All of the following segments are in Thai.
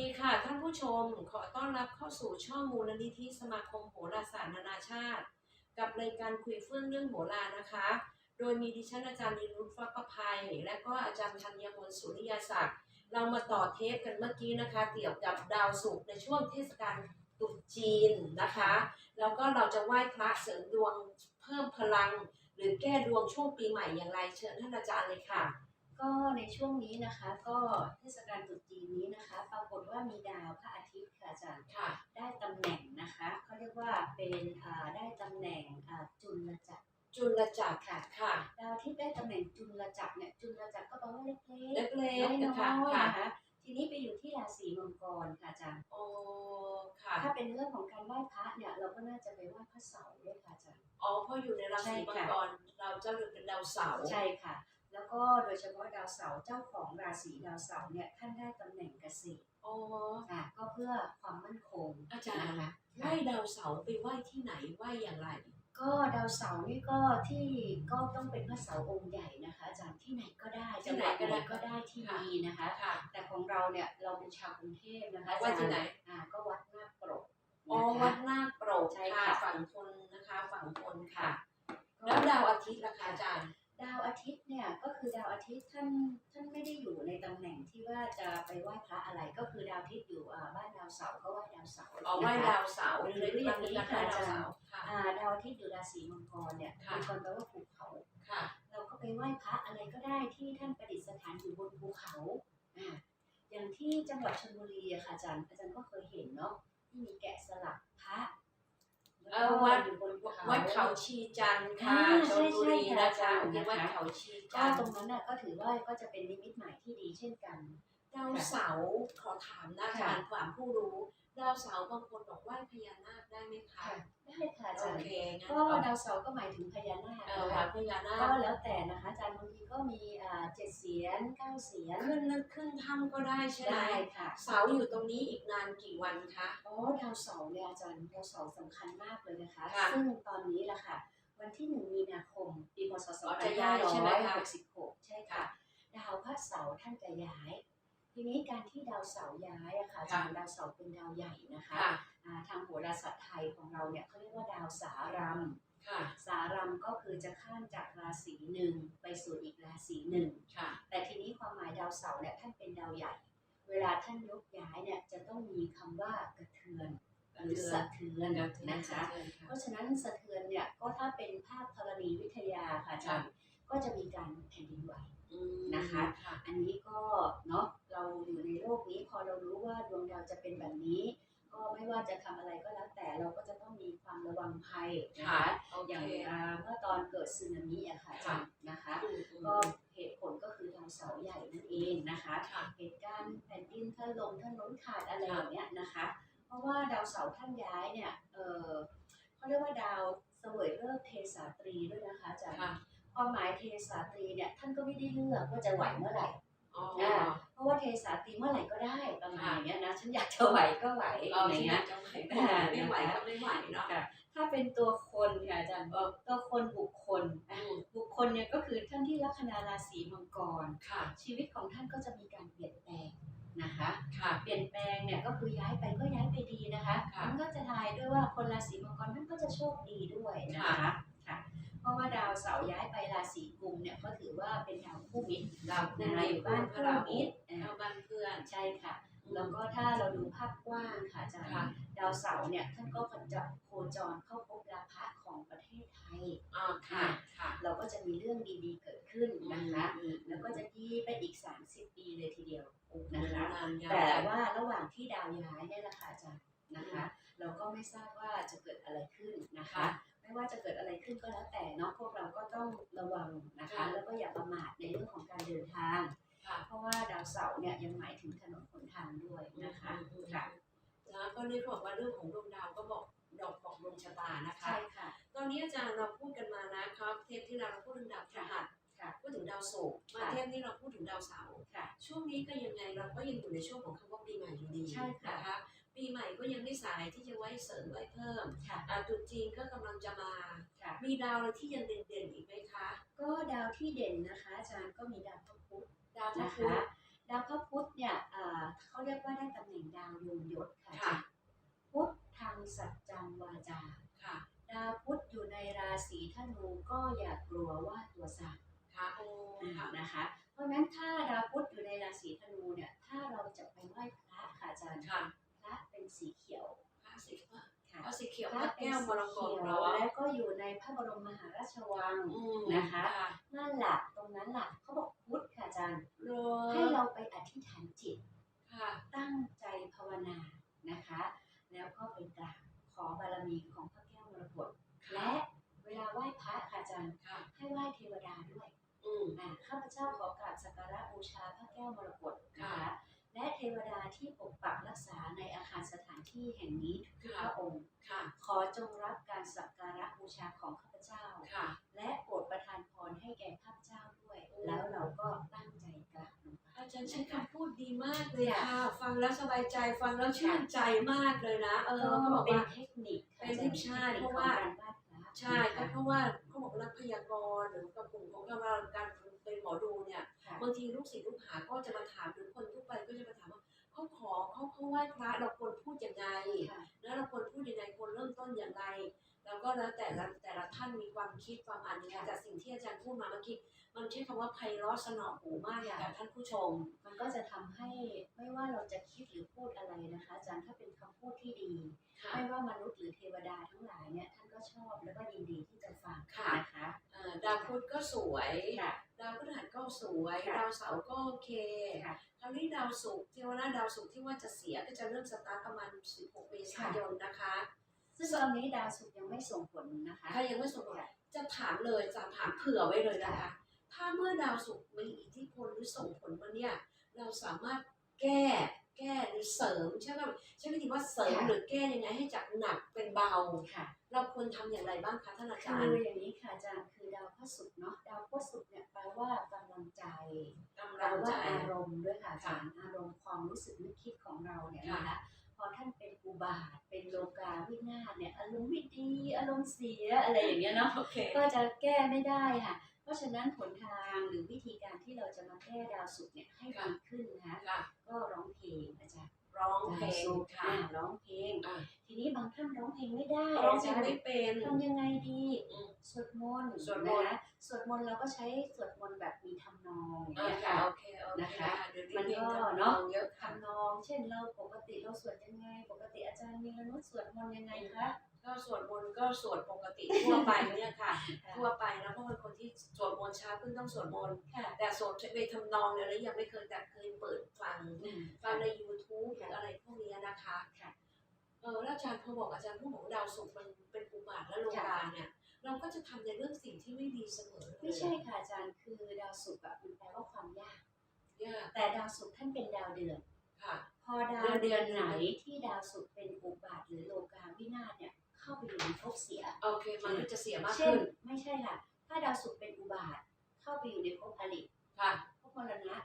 ดีค่ะท่านผู้ชม ขอต้อนรับเข้าสู่ช่องมูลนิธิสมาคมโหราศาสตร์นานาชาติ กับรายการคุยเฟื่องเรื่องโหรานะคะ โดยมีดิฉันอาจารย์นิรุตฟักประภัย และก็อาจารย์ธัญมนต์สุริยศักดิ์เรามาต่อเทปกันเมื่อกี้นะคะ เกี่ยวกับดาวศุกร์ในช่วงเทศกาลตรุษจีนนะคะ แล้วก็เราจะไหว้พระเสริมดวงเพิ่มพลัง หรือแก้ดวงช่วงปีใหม่อย่างไรเชิญท่านอาจารย์เลยค่ะ ก็ในช่วงนี้นะคะก็เทศกาลตรุษจีนนี้นะคะ ปรากฏว่ามีดาวพระอาทิตย์ค่ะอาจารย์ค่ะได้ตำแหน่งนะคะเขาเรียกว่าเป็นอ่าได้ตำแหน่งอ่าจุลจักรจุลจักรค่ะค่ะ ดาวที่ได้ตำแหน่งจุลจักรเนี่ยจุลจักรก็แปลว่าเล็กเล็กๆๆน้นะคะอยๆค่ะนะคะทีนี้ไปอยู่ที่ราศีมังกรค่ะอาจารย์ โอ้ค่ะ ถ้าเป็นเรื่องของการไหว้พระเนี่ยเราก็น่าจะไปไหว้พระเสาร์ด้วยค่ะอาจารย์ อ๋อเพราะอยู่ในราศีใช่มังค่ะกรเราเจ้าเรือนเป็นดาวเสาร์ใช่ค่ะ แล้วก็โดยเฉพาะดาวเสาร์เจ้าของราศีดาวเสาร์เนี่ยท่านได้ตำแหน่งเกษตรอ๋อค่ะก็เพื่อความมั่นคงอาจารย์นะคะไหว้ดาวเสาร์ไปไหว้ที่ไหนไหว้อย่างไร ก็ดาวเสาร์นี่ก็ที่ก็ต้องเป็นพระเสาร์องค์ใหญ่นะคะอาจารย์ที่ไหนก็ได้ที่จังไหหนวัดก็ไหนได้ก็ได้ที่ค่ะดีนะคะค่ะแต่ของเราเนี่ยเราเป็นชาวกรุงเทพนะคะไหว้ที่ไหนอ่าก็วัดนาคปรกอ๋อนะคะวัดนาคโปรกใช่ค่ะค่ะฝั่งทนนะคะฝั่งทนค่ะก็แล้วดาวอาทิตย์ล่ะคะอาจารย์ ดาวอาทิตย์เนี่ยก็คือดาวอาทิตย์ท่านท่านไม่ได้อยู่ในตำแหน่งที่ว่าจะไปไหว้พระอะไรก็คือดาวอาทิตย์อยู่อ่าบ้านดาวเสาร์ก็ไหว้ดาวเสาร์อ๋อไหว้นะคะดาวเสาร์เลยเรียกกันว่าดาวเสาร์ค่ะอ่าดาวอาทิตย์อยู่ราศีมังกรเนี่ยค่ะมังกรแปลว่าภูเขาค่ะเราก็ไปไหว้พระอะไรก็ได้ที่ท่านประดิษฐานอยู่บนภูเขาอ่าอย่างที่จังหวัดชลบุรีอะค่ะอาจารย์อาจารย์ก็เคยเห็นเนาะที่มีแกะสลักพระเออวัดอยู่บนภูเขาวัดเขาชีจันทร์ค่ะอ่าชลบุรีใช่นะใช่คะค่ะเรียกวัดเขาชีก็จันทตรร์งนั้นน่ะก็ถือว่าก็จะเป็นนิมิตหมายที่ดีเช่นกัน ดาวเสาร์ขอถามนะอาค่ะจารย์ความผู้รู้ดาวเสาร์บางคนบอกไหว้พญานาคได้ไหมคะได้ค่ะอาโอจารย์เคงั้นก็เอาดาวเสาร์ก็หมายถึงพญานาคเออนะค่ะคะพญานาก็คแล้วแต่นะคะอาจารย์บางทีก็มีอ่าเจ็ดเสียนเก้าเสียนขึ้นนึกขึ้นถ้ำก็ได้ใช่ไหมได้ค่ะเสาอยู่ตรงนี้อีกนานกี่วันคะอ๋อดาวเสาร์เนี่ยอาจารย์ดาวเสาร์สำคัญมากเลยนะคะค่ะซึ่งตอนนี้แหละค่ะ วันที่หนึ่งมีนาคมปีพศอ๋อจะย้ายใช่ไหมคะ2566ใช่ค่ะ ดาวพระเสาร์ท่านจะย้าย ทีนี้การที่ดาวเสาร์ย้ายอะค่ะอาจารย์ดาวเสาร์เป็นดาวใหญ่นะคะค่ะอ่าทางโหราศาสตร์ไทยของเราเนี่ยเขาเรียกว่าดาวสารัมค่ะสารัมก็คือจะข้ามจากราศีหนึ่งไปสู่อีกราศีหนึ่ง ค่ะแต่ทีนี้ความหมายดาวเสาร์เนี่ยท่านเป็นดาวใหญ่ เวลาท่านยกย้ายเนี่ยจะต้องมีคำว่ากระเทือนหรือสะเทือนนะคะ เพราะฉะนั้นสะเทือนเนี่ยก็ถ้าเป็นภาคธรณีวิทยาค่ะอาจารย์ก็จะมีการแผ่นดินไหว นะคะค่ะอันนี้ก็เนาะ เราอยู่ในโลกนี้พอเรารู้ว่าดวงดาวจะเป็นแบบนี้ ก็ไม่ว่าจะทำอะไรก็แล้วแต่เราก็จะต้องมีความระวังภัยนะค่ะคะโออเคย่างอ่าเมื่อตอนเกิดสึนามิอะค่ะอาจารย์นะคะอืมอืมก็เหตุผลก็คือดาวเสาร์ใหญ่นั่นเองนะคะค่ะเหตุการณ์แผ่นดินถล่มถนนขาดอะไรอย่างเงี้ยนะคะ เพราะว่าดาวเสาร์ท่านย้ายเนี่ยเออเขาเรียกว่าดาวเสวยเลิกษ์เทสาตรีด้วยนะคะอาจารย์ค่ะความหมายเทสาตรีเนี่ยท่านก็ไม่ได้เลือกว่าจะไหวเมื่อไหร่อ๋ออ่า เพราะว่าเทสาตรีเมื่อไหร่ก็ได้ประมาณอย่างเงี้ยนะฉันอยากจะไหวก็ไหวเอาอะไรที่ไหนเงี้ยจะไหวไม่ไหวก็ไม่ไหวเนาะค่ะถ้าเป็นตัวคนค่ะอาจารย์บอกตัวคนบุคคลอะบุคคลเนี่ยก็คือท่านที่ลัคนาราศีมังกรค่ะชีวิตของท่านก็จะมีการเปลี่ยนแปลงนะคะค่ะเปลี่ยนแปลงเนี่ยก็คือย้ายไปก็ย้ายไปดีนะคะค่ะมันก็จะทายด้วยว่าคนราศีมังกรท่านก็จะโชคดีด้วยนะคะค่ะเพ ราะว่าดาวเสาร์ย้ายไปราศีกุมเนี่ยเขาถือว่าเป็นดาวคู่มิตรดาวคู่มิตรนะคะอยู่บ้านคู่มิตรอ่าเอาบ้านเพื่อน ใช่ค่ะ แล้วก็ถ้าเราดูภาพกว้างค่ะอาจารย์ค่ะดาวเสาร์เนี่ยท่านก็จะโคจรเข้าพบราพะของประเทศไทย อ่าค่ะค่ะเราก็จะมีเรื่องดีๆเกิดขึ้นนะคะอืมแล้วก็จะดีไปอีก 30 ปีเลยทีเดียวนะนะคะคะนานยาวแต่ว่าระหว่างที่ดาวย้ายเนี่ยแหละค่ะอาจารย์นะคะ เราก็ไม่ทราบว่าจะเกิดอะไรขึ้นนะคะ ค่ะไม่ ว่าจะเกิดอะไรขึ้นก็แล้วแต่เนาะพวกเราก็ต้องระวังนะคะค่ะแล้วก็อย่าประมาทในเรื่องของการเดินทางค่ะเพราะว่าดาวเสาร์เนี่ยยังหมายถึงถนนหนทางด้วยนะคะอืมค่ะแล้วก็ได้บอกว่าเรื่องของดวงดาวก็บอกดอกบอกดวงชะตานะคะ ใช่ค่ะ ตอนนี้อาจารย์เราพูดกันมานะครับ เทปที่เราเราพูดถึงดาวพฤหัสค่ะพูดถึงดาวศุกร์มาค่ะเทปนี้เราพูดถึงดาวเสาร์ค่ะช่วงนี้ก็ยังไงเราก็ยังอยู่ในช่วงของคำว่าปีใหม่อยู่ดีใช่ค่ะนะคะปีใหม่ก็ ยังไม่สายที่จะไว้เสริมไว้เพิ่มค่ะอ่าตรุษจีนก็กำลังจะมาค่ะมีดาวอะไรที่ยังเด่นๆอีกไหมคะ ก็ดาวที่เด่นนะคะอาจารย์ก็มีดาวพระพุธดาวพระนะพุธคะดาวพระพุธเนี่ยเอ่อเขาเรียกว่าได้ตำแหน่งดาวยงยศค่ะค่ะ พุธทางสัจจังวาจาค่ะดาวพุธอยู่ในราศีธนูก็อย่ากลัวว่าตัวสั่นค่ะโอ้ค่ะนะคะ เพราะฉะนั้นถ้าดาวพุธอยู่ในราศีธนูเนี่ย ถ้าเราจะไปไหว้พระค่ะอาจารย์ค่ะพระ เป็นสีเขียวพระสีเขียวค่ะพระสีเขียวพพระระเป็นแก้วมสีรกตเขียวเหรอแล้วก็อยู่ในพระบรมมหาราชวังอืมนะคะค่ะนั่นแหละตรงนั้นแหละเขาบอกพุธค่ะอาจารย์โรให้เราไปอธิษฐานจิตค่ะตั้งใจภาวนา แล้วสบายใจฟังแล้วชื่นใจมากเลยนะ เออก็เขาบอกเป็นว่าเทคนิคค่ะเป็นเทคนิคใช่เพราะว่าของการไหว้พระใช่ก็นะคะเพราะว่าเขาบอกนักพยากรณ์หรือกับกลุ่มของเราการเป็นหมอดูเนี่ยค่ะบางทีลูกศิษย์ลูกหาก็จะมาถามหรือคนทั่วไปก็จะมาถามว่าเขาขอเขาเขาไหว้พระเราควรพูดยังไงค่ะแล้วเราควรพูดยังไงควรเริ่มต้นอย่างไร แล้วก็แล้วแต่ละแต่ละท่านมีความคิดความอ่านยังไงแต่สิ่งที่อาจารย์พูดมาเมื่อกี้มันใช้คำว่าไพเราะสนอหูมากเลยกับท่านผู้ชม มันก็จะทำให้ไม่ว่าเรา จะคิดหรือพูดอะไรนะคะอาจารย์ถ้าเป็นคำพูดที่ดีค่ะไม่ว่ามนุษย์หรือเทวดาทั้งหลายเนี่ยท่านก็ชอบแล้วก็ยินดีที่จะฟังค่ะนะคะเอ่อดาวพุธก็สวยค่ะดาวพฤหัสก็สวยค่ะดาวเสาร์ก็โอเคค่ะคราวนี้ดาวศุกร์เทวนาดาวศุกร์ที่ว่าจะเสียก็จะเริ่มสตาร์ทประมาณ 16 เมษายนนะคะซึ่งตอนนี้ดาวศุกร์ยังไม่ส่งผลนะคะถ้ายังไม่ส่งผลจะถามเลยจะถามเผื่อไว้เลยนะคะ ถ้าเมื่อดาวศุกร์มีอิทธิพลหรือส่งผลมาเนี่ยเราสามารถ แก้แก้หรือเสริมใช่ไหมใช่วิธีว่าเสริมค่ะหรือแก้ยังไงให้จากหนักเป็นเบาค่ะ เราควรทำอย่างไรบ้างคะท่านอาคืจารย์ออย่างนี้ค่ะอาจารย์คือดาวพระศุกร์เนาะดาวพระศุกร์เนี่ยแปลว่ากำลังใจกำแปลลังว่าใจอารมณ์ด้วยค่ะอาจารย์อารมณ์ความรู้สึกนึกคิดของเราเนี่ยนะคะพอท่านเป็นอุบาทเป็นโลกาวินาศเนี่ยอารมณ์ไม่ดีอารมณ์เสียอะไรอย่างเงี้ยเนาะโอเคก็จะแก้ไม่ได้ค่ะ เพราะฉะนั้นหนทางหรือวิธีการ ที่เราจะมาแก้ดาวศุกร์เนี่ยให้ดีขึ้นนะคะค่ะ ก็ร้องเพลงอาจารย์ร้องเพลดาวงศุกร์ค่ะ อ่าร้องเพลง อ่า ทีนี้บางท่านร้องเพลงไม่ได้ร้องเพลอางจารย์ไม่เป็น ทำยังไงดีอืมสวดมนต์สวดมนต์ นะคะสวดมนต์เราก็ใช้สวดมนต์แบบมีทำนองอย่างอ่าเงี้ยค่ะค่ะ โอเคโอเคนะคะเดี๋ยวมันนี้ก็เพลงเนอะทำนองเยอะค่ะ ทำนอง เช่นเราปกติเราสวดยังไง ปกติอาจารย์มีรนุษสวดมนต์ยังไงคะ ก็สวดมนต์ก็สวดปกติทั่วไปเนี่ยค่ะ ทั่วไปนะเพราะเป็นคนที่สวดมนต์เช้าขึ้นต้องสวดมนต์ค่ะแต่สวดในทำนองเนี่ยแล้วยังไม่เคยแต่เคยเปิดฟังอืมฟังใน YouTube หรืออะไรพวกเนี้ยนะคะค่ะเออแล้วอาจารย์พอบอกอาจารย์ผู้บอกว่าดาวศุกร์มันเป็นอุบาทและโลกาเนี่ยเราก็จะทำในเรื่องสิ่งที่ไม่ดีเสมอเลยไม่ใช่ค่ะอาจารย์คือดาวศุกร์อะมันแปลว่าความยากยากแต่ดาวศุกร์ท่านเป็นดาวเดือนค่ะ พอดาวเดือนไหนที่ดาวศุกร์เป็นอุบาทหรือโลกาวินาศเนี่ย เข้าไปอยู่ในภพเสีย โอเค มันก็จะเสียมากเช่น ขึ้นไม่ใช่ค่ะ ถ้าดาวศุกร์เป็นอุบาท เข้าไปอยู่ในภพอริค่ะภพมรณะ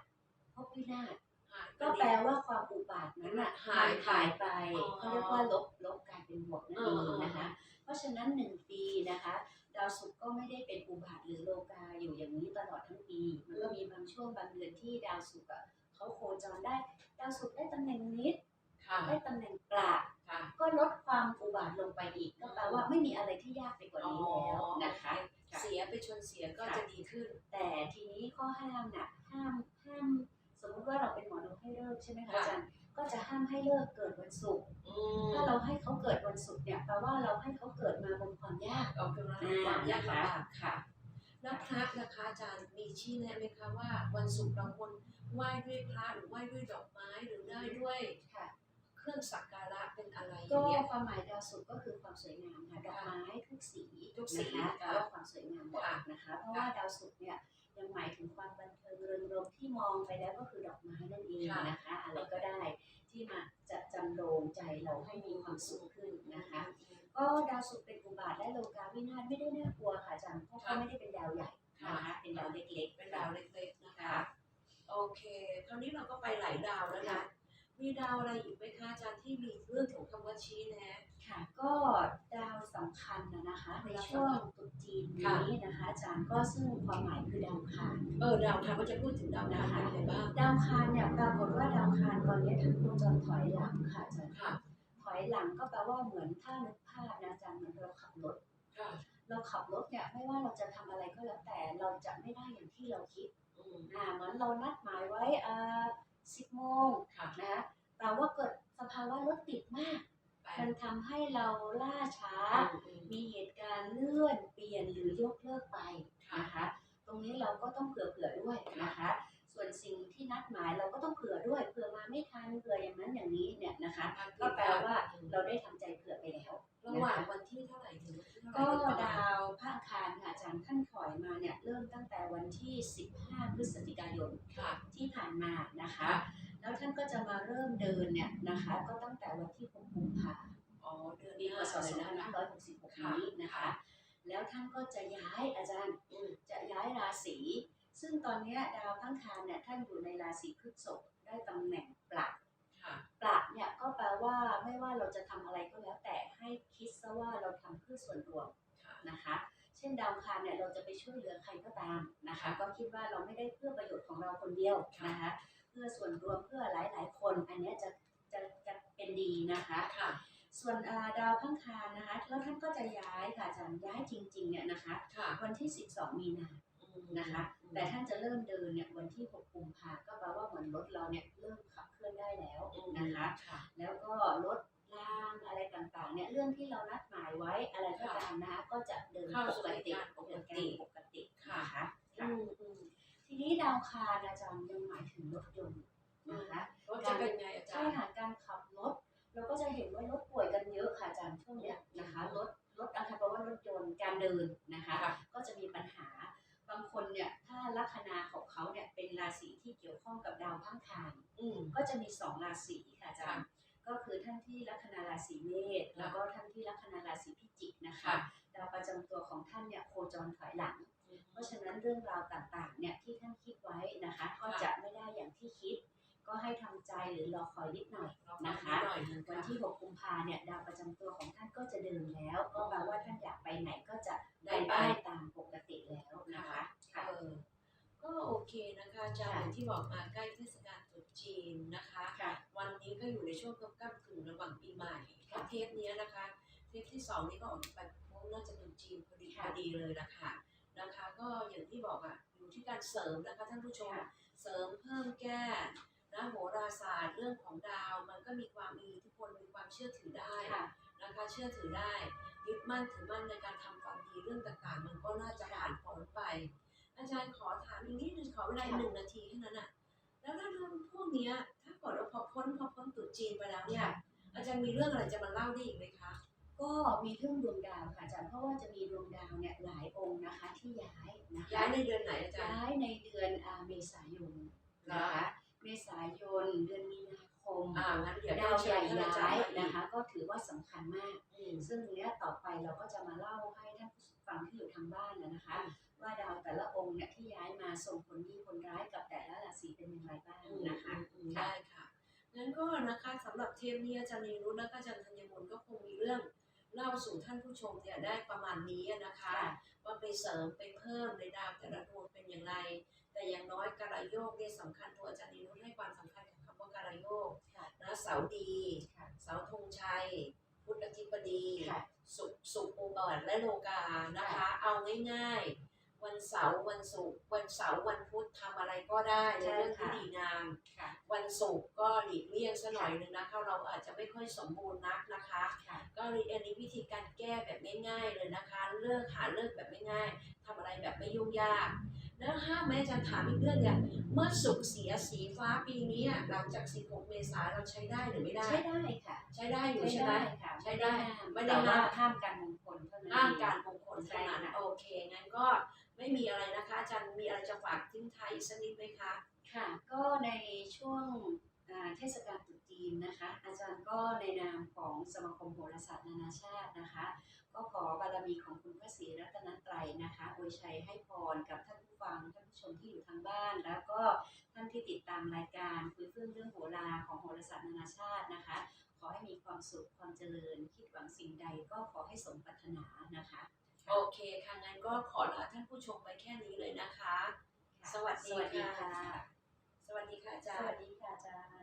ภพวินาศหายก็แปลว่าความอุบาทนั้นน่ะหายมันหายไปอ๋อเขาเรียกว่าลบลบกลายเป็นบวกนั่นเองเออนะคะ เพราะฉะนั้นหนึ่งปีนะคะดาวศุกร์ก็ไม่ได้เป็นอุบาทหรือโลกาอยู่อย่างนี้ตลอดทั้งปี มันก็มีบางช่วงบางเดือนที่ดาวศุกร์อะเขาโคจรได้ ดาวศุกร์ได้ตำแหน่งนิดค่ะ ได้ตำแหน่งกลาค่ะก็ลดความอุบาทลงไปอีก ก็แปลว่าไม่มีอะไรที่ยากไปกว่านี้แล้วนะคะเสียไปชนเสียก็จะดีขึ้น แต่ทีนี้ข้อห้ามน่ะห้ามห้ามสมมติว่าเราเป็นหมอดูให้เลิกใช่ไหมคะค่ะอาจารย์ก็จะห้ามให้เลิกเกิดวันศุกร์อืมถ้าเราให้เขาเกิดวันศุกร์เนี่ยแปลว่าเราให้เขาเกิดมาบนความยากเอาคือว่าความยากลำบากค่ะแล้วพระนะคะอาจารย์มีชี้แนะไหมคะว่าวันศุกร์เราควรไหว้ด้วยพระหรือไหว้ด้วยดอกไม้หรือได้ด้วยค่ะ เครื่องสักการะเป็นอะไรอก็ย่างเงี้ย ความหมายดาวศุกร์ก็คือความสวยงามค่ะดอกไม้ทุกสีทุกสีนะคะค่ะแปลว่าความสวยงามหมดค่ะนะคะ เพราะว่าดาวศุกร์เนี่ยยังหมายถึงความบันเทิงเริงรมย์ที่มองไปแล้วก็คือดอกไม้นั่นเองนะคะ อะไรก็ได้ที่มาจะจำลองใจเราให้มีความสุขขึ้นนะคะ ก็ดาวศุกร์เป็นอุบาทและโลกาวินาศไม่ได้น่ากลัวค่ะอาจารย์เพราะเขาไม่ได้เป็นดาวใหญ่นะคะเป็นดาวเล็กๆเป็นดาวเล็กๆนะคะโอเค คราวนี้เราก็ไปหลายดาวแล้วนะ มีดาวอะไรอีกไหมคะอาจารย์ที่มีเรื่องของคำว่าชี้แนะ ค่ะ ก็ดาวสำคัญนะนะคะ ในช่วงตรุษจีจีนค่ะ นี้นะคะ อาจารย์ก็ซึ่งความหมายคือดาวอังคารเออดาวค่ะก็จะพูดถึงดาวดาวเป็นอะไรบ้างดาวอังคารเนี่ยปรากฏว่าดาวอังคารตอนนี้ท่านโคจรถอยหลังค่ะอาจารย์ค่ะ ถอยหลังก็แปลว่าเหมือนถ้านึกภาพนะอาจารย์เหมือนเราขับรถ ค่ะเราขับรถเนี่ยไม่ว่าเราจะทำอะไรก็แล้วแต่เราจะไม่ได้อย่างที่เราคิด อืม อ่าเหมือนเรานัดหมายไว้อ่า สิบโมงค่ะนะแต่ว่าเกิดสภาวะรถติดมากแปมัดนทำให้เราล่าช้าอืมมีเหตุการณ์เลื่อนเปลี่ยนหรือยกเลิกไปค่ะนะคะ ตรงนี้เราก็ต้องเผื่อเผื่อๆด้วยนะคะ ส่วนสิ่งที่นัดหมายเราก็ต้องเผื่อด้วยเผื่อมาไม่ทันเผื่ออย่างนั้นอย่างนี้เนี่ยนะคะก็แปลว่าเราได้ทำใจเผื่อไปแล้วระหว่างวันที่เท่าไหร่ถึงวันที่เท่าไหร่ก็ถึงประมาณดาวพระอังคารค่ะอาจารย์ท่านถอยมาเนี่ยเริ่มตั้งแต่วันที่ 15 พฤศจิกายนค่ะที่ผ่านมานะคะค่ะแล้วท่านก็จะมาเริ่มเดินเนี่ยนะคะ ก็ตั้งแต่วันที่ 6 กุมภาอ๋อเดือนปีหพน้าศเลยนะคะ2566นี้นะคะ แล้วท่านก็จะย้ายอาจารย์อืมจะย้ายราศี ซึ่งตอนเนี้ยดาวพระอังคารเนี่ยท่านอยู่ในราศีพฤษภได้ตำแหน่งปลักค่ะปลักเนี่ยก็แปลว่าไม่ว่าเราจะทำอะไรก็แล้วแต่ให้คิดซะว่าเราทำเพื่อส่วนรวมค่ะนะคะ เช่นดาวอังคารเนี่ยเราจะไปช่วยเหลือใครก็ตามนะคะ ก็คิดว่าเราไม่ได้เพื่อประโยชน์ของเราคนเดียวนะคะ เพื่อส่วนรวมเพื่อหลาย ๆ คนอันเนี้ยจะจะจะเป็นดีนะคะค่ะส่วนอ่าดาวพังคารนะคะแล้วท่านก็จะย้ายค่ะอาจารย์ย้ายจริงๆเนี่ยนะคะค่ะวันที่ 12 มีนาอืมนะคะ แต่ท่านจะเริ่มเดินเนี่ยวันที่ 6 กุมภาก็แปลว่าเหมือนรถเราเนี่ยเริ่มขับเคลื่อนได้แล้วอืมนะคะค่ะแล้วก็รถรางอะไรต่างๆเนี่ยเรื่องที่เรานัดหมายไว้อะไรก็ตามนะคะก็จะเดินเข้าปสู่กติการปกเดินติการปกตินะคะอืมอืมทีนี้ดาวอังคารอาจารย์ยังหมายถึงรถยนต์นะคะรถจะเป็นไงอาจาใช่รย์ค่ะการขับรถเราก็จะเห็นว่ารถป่วยกันเยอะค่ะอาจารย์ช่วงเนี้ยนะคะรถรถอันคารแปลว่ารถยนต์การเดินนะคะค่ะก็จะมีปัญหาบางคนเนี่ยถ้า ลัคนาของเขาเนี่ยเป็นราศีที่เกี่ยวข้องกับดาวพังคารอืมก็จะมีสองราศีค่ะอาจารย์ก็คือท่านที่ลัคนาราศีเมษแล้วก็ท่านที่ลัคนาราศีพิจิกนะคะค่ะดาวประจำตัวของท่านเนี่ยโคจรถอยหลัง เพราะฉะนั้นเรื่องราวต่างๆเนี่ยที่ท่านคิดไว้นะคะก็จะไม่ได้อย่างที่คิด ก็ให้ทำใจหรือรอคอยนิดหน่อยนะคะหน่อยนึงวันที่ 6 กุมภาเนี่ยดาวประจำตัวของท่านก็จะเดินแล้ว ก็แปลว่าท่านอยากไปไหนก็จะไปได้ไปได้ตามปกติแล้วนะคะค่ะ เออก็โอเคนะคะอา จารย์อย่างที่บอกมาใกล้เทศกาลตรุษจีนนะคะ ค่ะ วันนี้ก็อยู่ในช่วงกำกับกึ่งระหว่างปีใหม่ค่ะเทปนี้นะคะ เทปที่สองนี้ก็ออกไปพบน่าจะเป็นจีนพอดีพค่ะ อดีเลยละค่ะนะคะ ก็อย่างที่บอกอะอยู่ที่การเสริมนะคะท่านผู้ชมค่ะเสริมเพิ่มแก้นะโหราศาสตร์เรื่องของดาว มันก็มีความมีอิทธิพลมีความเชื่อถือได้ ค่ะ นะคะเชื่อถือได้ยึดมั่นถือมั่นในการทำความดีเรื่องต่างๆ มันก็น่าจะผ่านพ้นไป อาจารย์ขอถามอีกนิดนึงขอเวลาอีกหนึ่งนาทีแค่นั้นอะ แล้วถ้าเรื่องพวกเนี้ยถ้าเกิดว่าพอพ้นพอพ้นตรุษจีนไปแล้วเนี่ย อาจารย์มีเรื่องอะไรจะมาเล่าได้อีกไหมคะ ก็มีเรื่องดวงดาวค่ะอาจารย์เพราะว่าจะมีดวงดาวเนี่ยหลายองค์นะคะที่ย้ายนะคะย้ายในเดือนไหนอาจารย์ย้ายในเดือนอ่าเมษายนนะคะเมษายนเดือนมีนาคมอ่างั้นเดี๋ยวดาวใหญ่เชิญท่นอจย้ารยย์มอีกนะคะ ก็ถือว่าสำคัญมากอืมซึ่งเนี้ยต่อไปเราก็จะมาเล่าให้ท่านผู้ฟังที่อยู่ทางบ้านนะนะคะอืม ว่าดาวแต่ละองค์เนี่ยที่ย้ายมาส่งผลดีผลร้ายกับแต่ละราศีเป็นอย่างไรบ้างอืมนะคะอืมได้ค่ะงั้นก็นะคะสำหรับเทปนี้อาจารย์นีรุธและก็อาจารย์ธัญมนต์ก็คงมีเรื่องเล่าสู่ท่านผู้ชมเนี่ยได้ประมาณนี้นะคะค่ะว่าไปเสริมไปเพิ่มในดาวแต่ละดวงเป็นอย่างไร แต่อย่างน้อยการโยกเนี่ยสำคัญตัวอาจารย์นีรุธให้ความสำคัญกับคำว่าการโยกค่ะนะเสาร์ดีค่ะเสาธงชัย พุธอธิบดีค่ะสุขสุขอุบัติและโลกานะคะ เอาง่ายๆ วันเสาร์วันศุกร์วันเสาร์วันพุธทำอะไรก็ได้ในเรื่องที่ดีงาม ค่ะ วันศุกร์ก็หลีกเลี่ยงซะหน่อยหนึงนะคะเราอาจจะไม่ค่อยสมบูรณ์นักนะคะ ค่ะ ก็เรียนนี้วิธีการแก้แบบง่ายๆเลยนะคะ เลิกหาเลิกแบบง่ายๆทำอะไรแบบไม่ยุ่งยาก แล้วห้ามแม่อาจารย์ถามอีกเรื่องเนี่ยเมื่อสุกร์เสียสีฟ้าปีนี้อะหลังจาก 16 เมษายนเราใช้ได้หรือไม่ได้ ใช้ได้ค่ะใช้ได้อยู่ใช่ไหม ค่ะใช้ได้ไม่ไม่ได้ได้ห้ามห้ามห้ามการมงคลเท่านั้นห้ามเองการมงคลเท่านั้นใช่ค่ะโอเคงั้นก็ ไม่มีอะไรนะคะอาจารย์มีอะไรจะฝากทิ้งท้ายอีกสักนิดไหมคะค่ะ ก็ในช่วงเทศกาลตรุษจีนนะคะ อาจารย์ก็ในนามของสมาคมโหราศาสตร์นานาชาตินะคะ ก็ขอบารมีของคุณพระศรีรัตนตรัยนะคะอวยชัยให้พรกับท่านผู้ฟังท่านผู้ชมที่อยู่ทางบ้าน แล้วก็ท่านที่ติดตามรายการคุยเรื่องเรื่องโหราของโหราศาสตร์นานาชาตินะคะ ขอให้มีความสุขความเจริญ คิดหวังสิ่งใดก็ขอให้สมปรารถนานะคะ โอเคค่ะงั้นก็ขอลาท่านผู้ชมไปแค่นี้เลยนะคะค่ะสวัสดีสวัสดีค่ะค่ะ สวัสดีค่ะอาสจารวัสย์ดีค่ะ